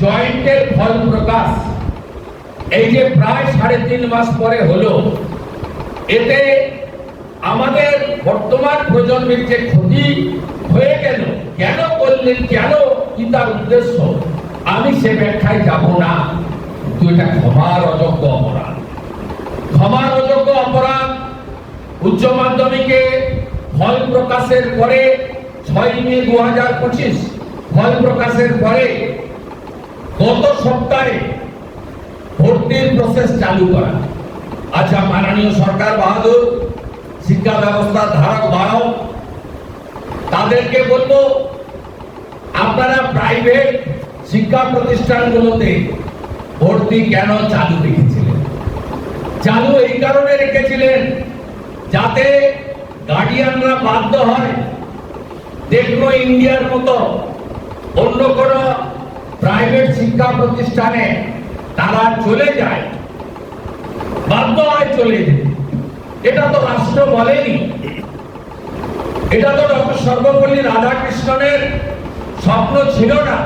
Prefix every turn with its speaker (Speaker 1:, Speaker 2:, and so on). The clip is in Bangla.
Speaker 1: জয়েন্টের ফল প্রকাশ। এই যে প্রায় সাড়ে তিন মাস পরে হলো, এতে আমাদের বর্তমান প্রজন্মের যে ক্ষতি হয়ে গেল, কেন করলেন, কেন কি তার উদ্দেশ্য, আমি সে ব্যাখ্যায় যাব না। কিন্তু এটা ক্ষমার অযোগ্য অপরাধ। ক্ষমার অযোগ্য অপরাধ উচ্চ মাধ্যমিকে ফল প্রকাশের পরে, ছয় মে দু হাজার পঁচিশ, ফল প্রকাশের পরে সপ্তাহে ভর্তির প্রসেস চালু করা। আচ্ছা মাননীয় সরকার বাহাদুর, শিক্ষা ব্যবস্থা ধারক বাহক তাদেরকে বলব, আপনারা প্রাইভেট শিক্ষা প্রতিষ্ঠানগুলোতে ভর্তি কেন চালু রেখেছিলেন? চালু এই কারণে রেখেছিলেন যাতে গার্ডিয়ানরা বাধ্য হয় টেকনো ইন্ডিয়ার মতো অন্য কোন প্রাইভেট শিক্ষা প্রতিষ্ঠানে তারা চলে যায়। বাধ্য হয় চলে এটা তো রাষ্ট্র বলেনি। এটা তো ডক্টর সর্বপল্লী রাধাকৃষ্ণনের স্বপ্ন ছিল না।